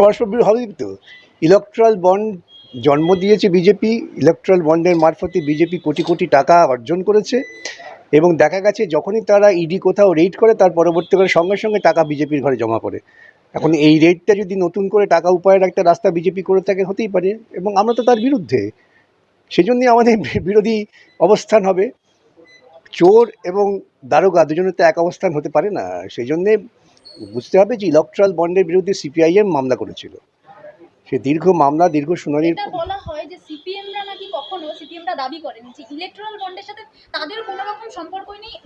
পরস্পর হবেই তো ইলেকট্রাল বন্ড জন্ম দিয়েছে বিজেপি ইলেকট্রাল বন্ডের মারফতে বিজেপি কোটি কোটি টাকা অর্জন করেছে এবং দেখা গেছে যখনই তারা ইডি কোথাও রেড করে, তার পরবর্তীকালে সঙ্গে সঙ্গে টাকা বিজেপির ঘরে জমা করে এখন এই রেডটা যদি নতুন করে টাকা উপায়ের একটা রাস্তা বিজেপি করে থাকে, হতেই পারে এবং আমরা তো তার বিরুদ্ধে। সেজন্যই আমাদের বিরোধী অবস্থান হবে। চোর এবং দারোগা দুজনের তো এক অবস্থান হতে পারে না। সেই জন্যে বুঝতে হবে যে ইলেকট্রাল বন্ডের বিরুদ্ধে সিপিআইএম মামলা করেছিল। সে দীর্ঘ মামলা দীর্ঘ শুনানির বলা হয় যে সিপিএমরা নাকি কখনো সিপিএমরা দাবি করেন যে ইলেকট্রাল বন্ডের সাথে তাদের কোনো রকম সম্পর্কই নেই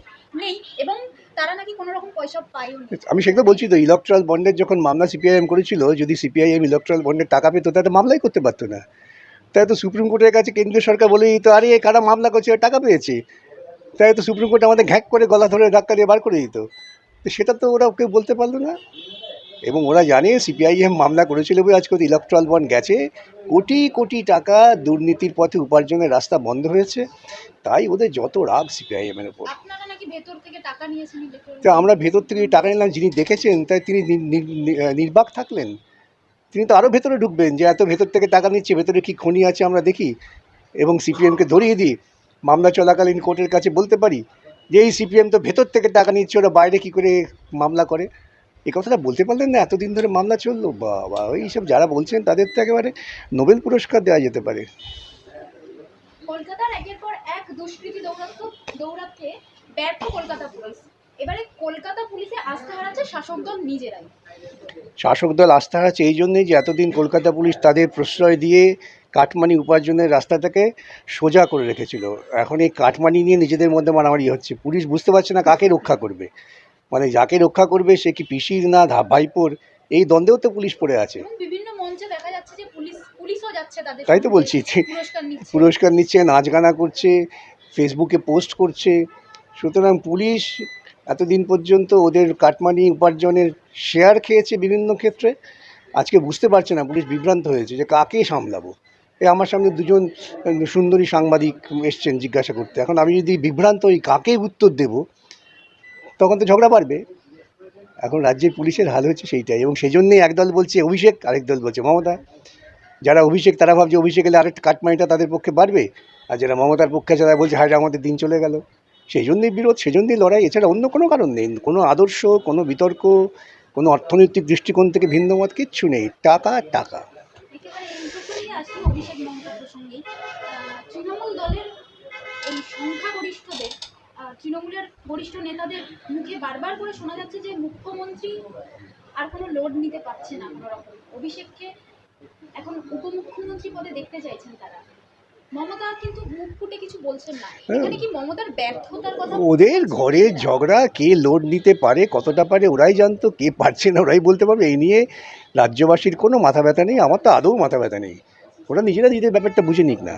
নেই এবং তারা নাকি কোনো রকম পয়সা পায়ও আমি সেগুলো বলছি তো ইলেকট্রাল বন্ডের যখন মামলা সিপিআইএম করেছিল যদি সিপিআইএম ইলেকট্রাল বন্ডের টাকা পেতো তাহলে মামলাই করতে পারতো না। তাই তো সুপ্রিম কোর্টের কাছে কেন্দ্রীয় সরকার বলে তো আরে কারা মামলা করছে টাকা পেয়েছে? তাই তো সুপ্রিম কোর্ট আমাদের ঘ্যাক করে গলা ধরে ধাক্কা দিয়ে বার করে দিত। তো সেটা তো ওরা কেউ বলতে পারল না। এবং ওরা জানে সিপিআইএম মামলা করেছিল বলে আজকে ইলেকট্রাল বন্ড গেছে। কোটি কোটি টাকা দুর্নীতির পথে উপার্জনের রাস্তা বন্ধ হয়েছে। তাই ওদের যত রাগ সিপিআইএমের ওপর। তো আমরা ভেতর থেকে টাকা নিলাম যিনি দেখেছেন তাই তিনি নির্বাক থাকলেন। তিনি তো আরও ভেতরে ঢুকবেন যে এত ভেতর থেকে টাকা নিচ্ছে ভেতরে কি খনি আছে আমরা দেখি। এবং সিপিএমকে ধরিয়ে দিই। মামলা চলাকালীন কোর্টের কাছে বলতে পারি যে এই সিপিএম তো ভেতর থেকে টাকা নিচ্ছে, ওরা বাইরে কি করে মামলা করে? এ কথাটা বলতে পারলেন না, এতদিন ধরে মামলা চলল। বাবা, ওই সব যারা বলছেন তাদের তো একেবারে নোবেল পুরস্কার দেওয়া যেতে পারে। কলকাতার একের পর এক দুষ্কৃতি দৌরাত্ম, দৌরাত্মে ব্যর্থ কলকাতা পুলিশ। এবারে কলকাতা পুলিশে আস্থা হারাচ্ছে শাসক দল নিজেরাই। শাসক দল আস্থা আছে এই জন্যই যে এতদিন কলকাতা পুলিশ তাদের প্রশ্রয় দিয়ে কাটমানি উপার্জনের রাস্তাটাকে সোজা করে রেখেছিল। এখন এই কাটমানি নিয়ে নিজেদের মধ্যে মারামারি হচ্ছে। পুলিশ বুঝতে পারছে না কাকে রক্ষা করবে। মানে যাকে রক্ষা করবে সে কি পিসির না ভাইপোর? এই দ্বন্দ্বেও তো পুলিশ পড়ে আছে। বিভিন্ন মঞ্চে দেখা যাচ্ছে যে পুলিশ পুলিশও যাচ্ছে তাদের তাই তো বলছি পুরস্কার নিচ্ছে। নাচ গানা করছে ফেসবুকে পোস্ট করছে। সুতরাং পুলিশ এতদিন পর্যন্ত ওদের কাটমানি উপার্জনের শেয়ার খেয়েছে বিভিন্ন ক্ষেত্রে। আজকে বুঝতে পারছে না, পুলিশ বিভ্রান্ত হয়েছে যে কাকে সামলাবো। এ আমার সামনে দুজন সুন্দরী সাংবাদিক এসছেন জিজ্ঞাসা করতে। এখন আমি যদি বিভ্রান্ত হই, কাকে উত্তর দেব? তখন তো ঝগড়া বাড়বে। এখন রাজ্যের পুলিশের হাল হচ্ছে সেইটাই এবং সেই জন্যেই একদল বলছে অভিষেক, আরেক দল বলছে মমতা। যারা অভিষেক, তারা ভাবছে অভিষেক এলে আরেকটা কাটমানিটা তাদের পক্ষে বাড়বে। আর যারা মমতার পক্ষে আছে, তারা বলছে, হায় আমাদের দিন চলে গেল। সেই জন্যই বিরোধ সেই জন্যই লড়াই, এছাড়া অন্য কোনো কারণ নেই। কোনো আদর্শ, কোনো বিতর্ক, কোনো অর্থনৈতিক দৃষ্টিকোণ থেকে ভিন্ন মত কিচ্ছু নেই। টাকা টাকা। তৃণমূলের বরিষ্ঠ নেতাদের মুখে বারবার করে শোনা যাচ্ছে যে মুখ্যমন্ত্রী আর কোনো লোড নিতে না অভিষেককে এখন উপমুখ্যমন্ত্রী পদে দেখতে চাইছেন তারা। মমতা কিন্তু মুখ ফুটে কিছু বলছেন না। এখানে কি মমতার ব্যর্থতার কথা ওদের ঘরের ঝগড়া কে লোড নিতে পারে কতটা পারে ওরাই জানতো কে পারছে না ওরাই বলতে পারবে। এই নিয়ে রাজ্যবাসীর কোনো মাথা ব্যথা নেই আমার তো আদৌ মাথা ব্যথা নেই। ওরা নিজেরা নিজেদের ব্যাপারটা বুঝে নিক না।